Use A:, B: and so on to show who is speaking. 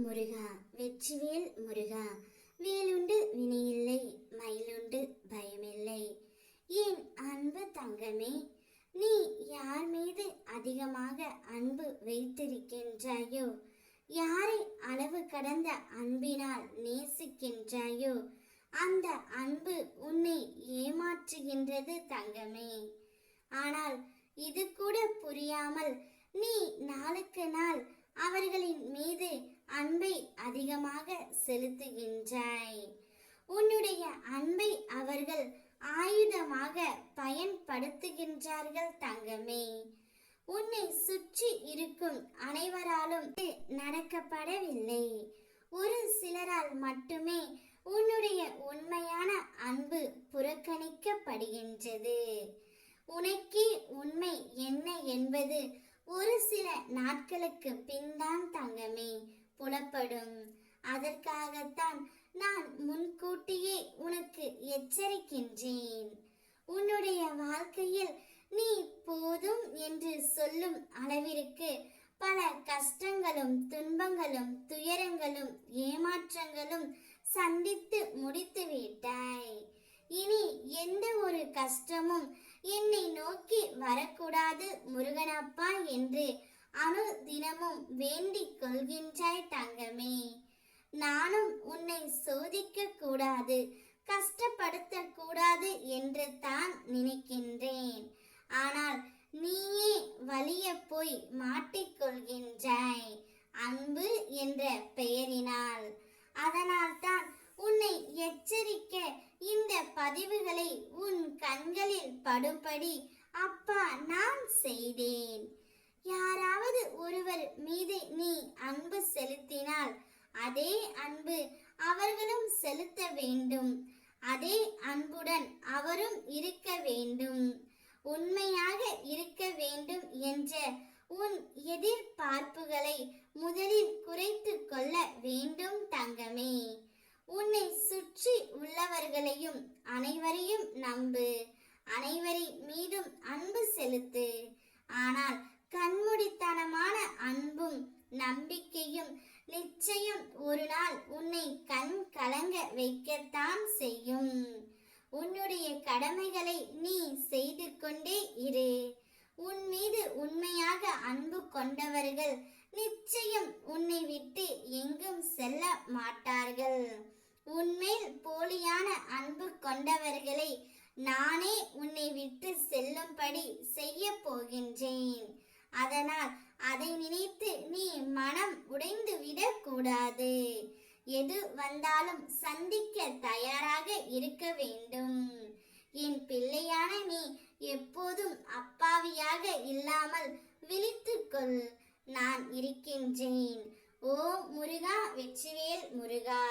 A: முருகா வெற்றிவேல் முருகா வேலுண்டு வினையில்லை மயிலுண்டு பயமில்லை. என் அன்பு தங்கமே நீ யார் மீது அதிகமாக அன்பு வைத்திருக்கின்றாயோ யாரை அளவு கடந்த அன்பினால் நேசிக்கின்றாயோ அந்த அன்பு உன்னை ஏமாற்றுகின்றது தங்கமே. ஆனால் இது கூட புரியாமல் நீ நாளுக்கு நாள் அவர்களின் மீது அன்பை அதிகமாக செலுத்துகின்றாய். உன்னுடைய அன்பை அவர்கள் ஆயுதமாக பயன்படுத்துகின்றார்கள் தங்கமே. உன்னை சுற்றி இருக்கும் அனைவராலும் நடக்கப்படவில்லை. ஒரு சிலரால் மட்டுமே உன்னுடைய உண்மையான அன்பு புறக்கணிக்கப்படுகின்றது. உனக்கே உண்மை என்ன என்பது ஒரு சில நாட்களுக்கு பின்தான் தங்கமே. புலப்படும். அதற்காகத்தான் நான் முன்கூட்டியே உனக்கு எச்சரிக்கின்றேன். உன்னுடைய வாழ்க்கையில் நீ போதும் என்று சொல்லும் அளவிற்கு பல கஷ்டங்களும் துன்பங்களும் துயரங்களும் ஏமாற்றங்களும் சந்தித்து முடித்து விட்டாய். இனி எந்த ஒரு கஷ்டமும் என்னை நோக்கி வரக்கூடாது முருகனப்பா என்று அணு தினமும் வேண்டிக் கொள்கின்றாய் தங்கமே. நானும் உன்னை சோதிக்க கூடாது கஷ்டப்படுத்த கூடாது என்று தான் நினைக்கின்றேன். ஆனால் நீயே வலிய போய் மாட்டிக்கொள்கின்றாய் அன்பு என்ற பெயரினால். அதனால்தான் உன்னை எச்சரிக்க இந்த பதிவுகளை உன் கண்களில் படும்படி அப்பா நான் செய்தேன். யாராவது ஒருவர் மீது நீ அன்பு செலுத்தினால் அதே அன்பு அவர்களும் செலுத்த வேண்டும். அதே அன்புடன் அவரும் இருக்க வேண்டும். உண்மையாக இருக்க வேண்டும் என்ற உன் எதிர்பார்ப்புகளை முதலில் குறைத்து கொள்ள வேண்டும் தங்கமே. உன்னை சுற்றி உள்ளவர்களையும் அனைவரையும் நம்பு. அனைவரை மீதும் அன்பு செலுத்து. ஆனால் அன்பும் நம்பிக்கையும் நிச்சயம் ஒரு நாள் உன்னை கண் கலங்க வைக்கத்தான் செய்யும். உன்னுடைய கடமைகளை நீ செய்து கொண்டே இரு. உன் மீது உண்மையாக அன்பு கொண்டவர்கள் நிச்சயம் உன்னை விட்டு எங்கும் செல்ல மாட்டார்கள். உன்மேல் போலியான அன்பு கொண்டவர்களை நானே உன்னை விட்டு செல்லும்படி செய்ய போகின்றேன். அதனால் அதை நினைத்து நீ மனம் உடைந்து விடக்கூடாது. எது வந்தாலும் சந்திக்க தயாராக இருக்க வேண்டும். என் பிள்ளையான நீ எப்போதும் அப்பாவியாக இல்லாமல் விழித்துக்கொள் நான் இருக்கின்றேன். ஓ முருகா வெற்றிவேல் முருகா.